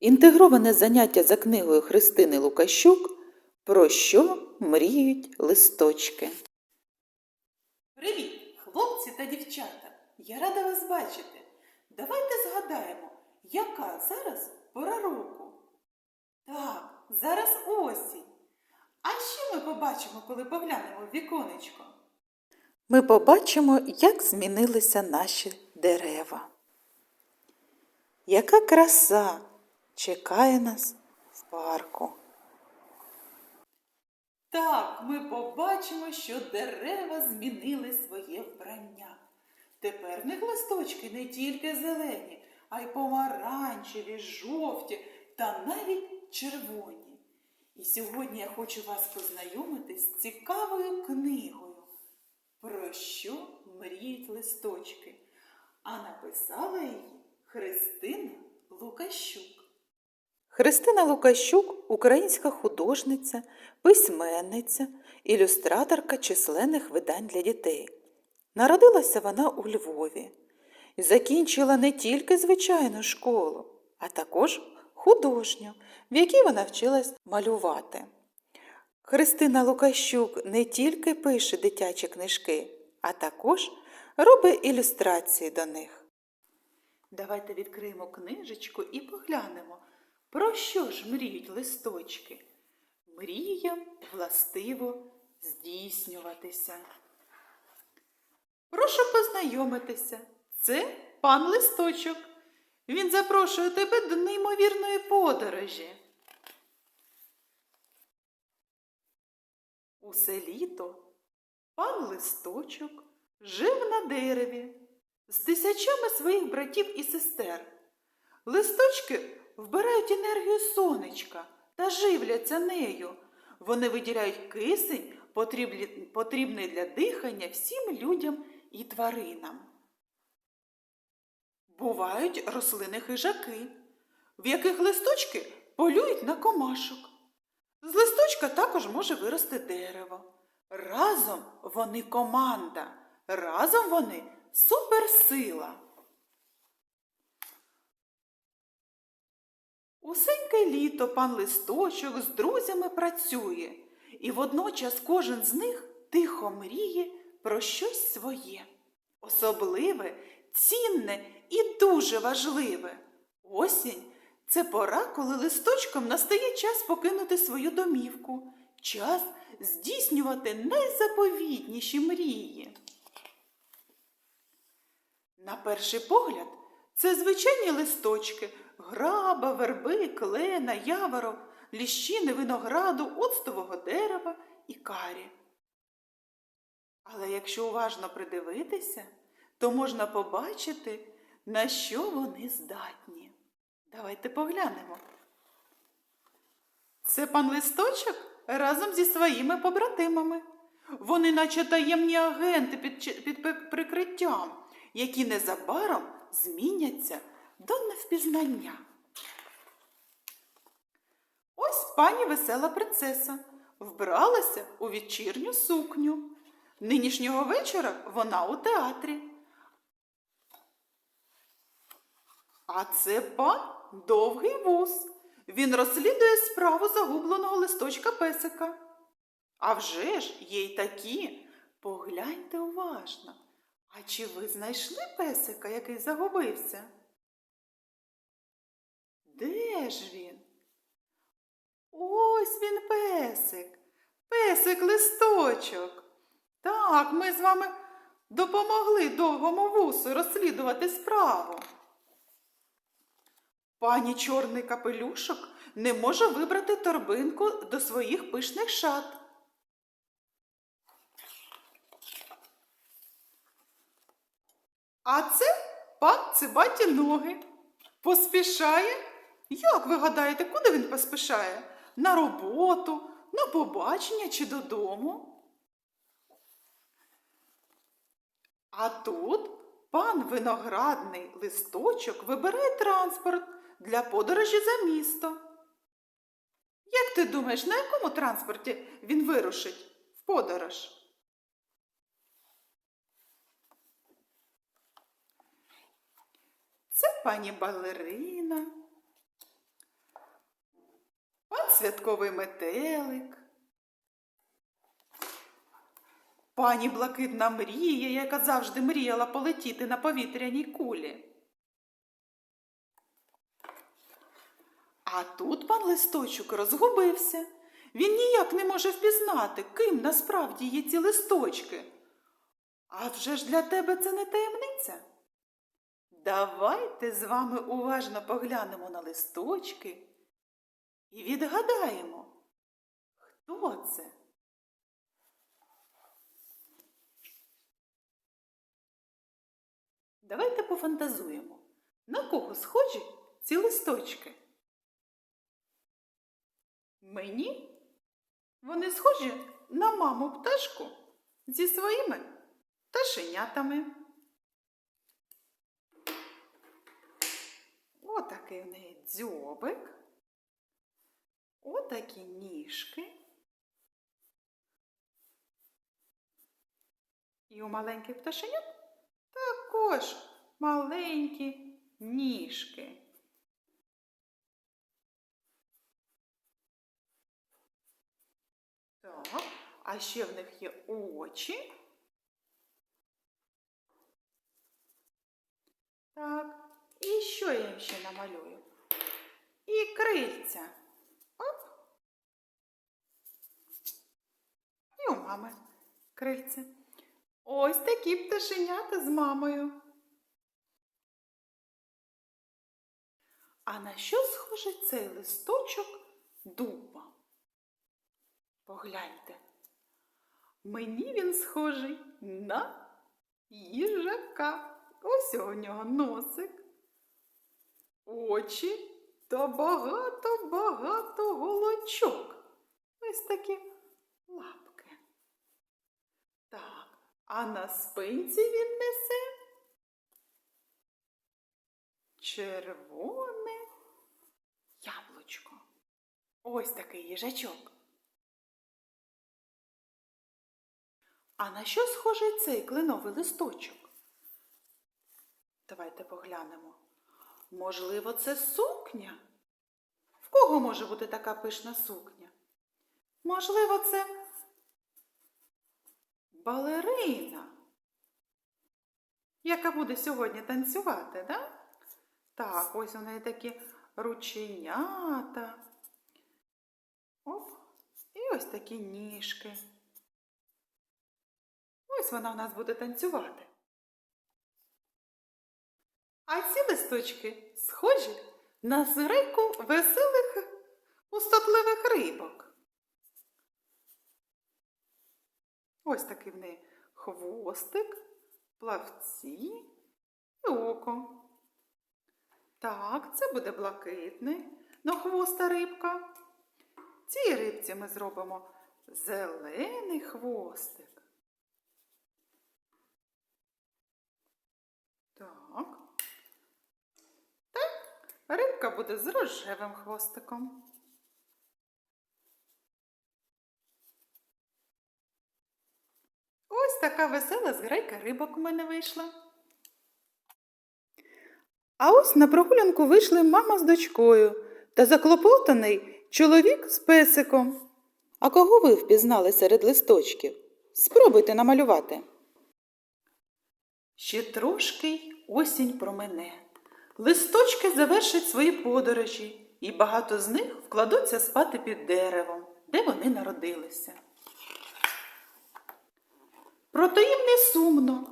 Інтегроване заняття за книгою Христини Лукащук Про що мріють листочки. Привіт, хлопці та дівчата! Я рада вас бачити. Давайте згадаємо, яка зараз пора року. Так, зараз осінь. А що ми побачимо, коли поглянемо в віконечко? Ми побачимо, як змінилися наші дерева. Яка краса чекає нас в парку. Так, ми побачимо, що дерева змінили своє вбрання. Тепер в листочки не тільки зелені, а й помаранчеві, жовті та навіть червоні. І сьогодні я хочу вас познайомити з цікавою книгою. Про що мріють листочки? А написала її Христина Лукащук. Христина Лукащук українська художниця, письменниця, ілюстраторка численних видань для дітей. Народилася вона у Львові закінчила не тільки звичайну школу, а також художню, в якій вона вчилась малювати. Христина Лукащук не тільки пише дитячі книжки, а також робить ілюстрації до них. Давайте відкриємо книжечку і поглянемо, про що ж мріють листочки. Мріям властиво здійснюватися. Прошу познайомитися. Це пан листочок. Він запрошує тебе до неймовірної подорожі. Усе літо пан листочок жив на дереві з тисячами своїх братів і сестер. Листочки вбирають енергію сонечка та живляться нею. Вони виділяють кисень, потрібний для дихання всім людям і тваринам. Бувають рослини хижаки, в яких листочки полюють на комашок. З листочка також може вирости дерево. Разом вони команда, разом вони суперсила. Усеньке літо пан листочок з друзями працює, і водночас кожен з них тихо мріє про щось своє. Особливе, цінне і дуже важливе. Осінь це пора, коли листочкам настає час покинути свою домівку, час здійснювати найзаповітніші мрії. На перший погляд, це звичайні листочки граба, верби, клена, явору, ліщини, винограду, оцтового дерева і карі. Але якщо уважно придивитися, то можна побачити, на що вони здатні. Давайте поглянемо. Це пан листочок разом зі своїми побратимами. Вони, наче таємні агенти під, під прикриттям, які незабаром зміняться до невпізнання. Ось пані весела принцеса вбралася у вечірню сукню. Нинішнього вечора вона у театрі. А це пан довгий вуз. Він розслідує справу загубленого листочка песика. А вже ж є й такі. Погляньте уважно. А чи ви знайшли песика, який загубився? Де ж він? Ось він песик. Песик листочок. Так, ми з вами допомогли довгому вусу розслідувати справу. Пані чорний капелюшок не може вибрати торбинку до своїх пишних шат. А це пан Цибаті ноги. Поспішає? Як ви гадаєте, куди він поспішає? На роботу, на побачення чи додому? А тут пан виноградний листочок вибирає транспорт для подорожі за місто. Як ти думаєш, на якому транспорті він вирушить в подорож? Це пані балерина. Святковий метелик. Пані блакитна мрія, яка завжди мріяла полетіти на повітряній кулі. А тут пан листочок розгубився. Він ніяк не може впізнати, ким насправді є ці листочки. А вже ж для тебе це не таємниця. Давайте з вами уважно поглянемо на листочки і відгадаємо, хто це. Давайте пофантазуємо, на кого схожі ці листочки. Мені вони схожі на маму пташку зі своїми пташенятами. Отакий в неї дзьобик. Отакі ніжки. І у маленьких пташенят також маленькі ніжки. Так, а ще в них є очі. Так, і що я їм ще намалюю? І крильця. Оп. І у. Ось такі пташенята з мамою. А на що схожий цей листочок дуба? Погляньте. Мені він схожий на їжака. Ось у нього носик, очі та багато-багато голочок. Ось такі лапки. Так, а на спинці він несе червоне яблучко. Ось такий їжачок. А на що схожий цей кленовий листочок? Давайте поглянемо. Можливо, це сукня? В кого може бути така пишна сукня? Можливо, це балерина, яка буде сьогодні танцювати, да? Так, ось у неї такі рученята. Оп, і ось такі ніжки. Ось вона у нас буде танцювати. А ці листочки схожі на зрику веселих пустотливих рибок. Ось такий в неї хвостик, плавці і око. Так, це буде блакитний, но хвоста рибка. Цій рибці ми зробимо зелений хвостик. Так. Так, рибка буде з рожевим хвостиком. Ось така весела зграйка рибок у мене вийшла. А ось на прогулянку вийшли мама з дочкою та заклопотаний чоловік з песиком. А кого ви впізнали серед листочків? Спробуйте намалювати. Ще трошки осінь промене. Листочки завершать свої подорожі, і багато з них вкладуться спати під деревом, де вони народилися. Проте їм не сумно,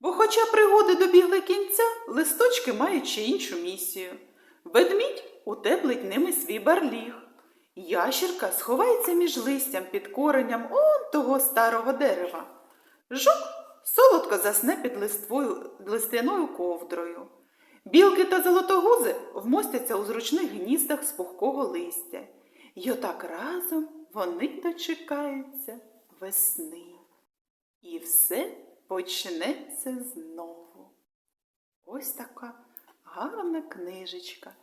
бо, хоча пригоди добігли кінця, листочки мають ще іншу місію. Ведмідь утеплить ними свій барліг. Ящірка сховається між листям під коренням он того старого дерева. Жук солодко засне під листвою, листяною ковдрою. Білки та золотогузи вмостяться у зручних гніздах з пухкого листя. І отак разом вони дочекаються весни. І все почнеться знову. Ось така гарна книжечка,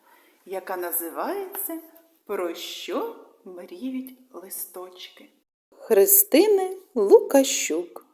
яка називається Про що мріють листочки. Христини Лукащук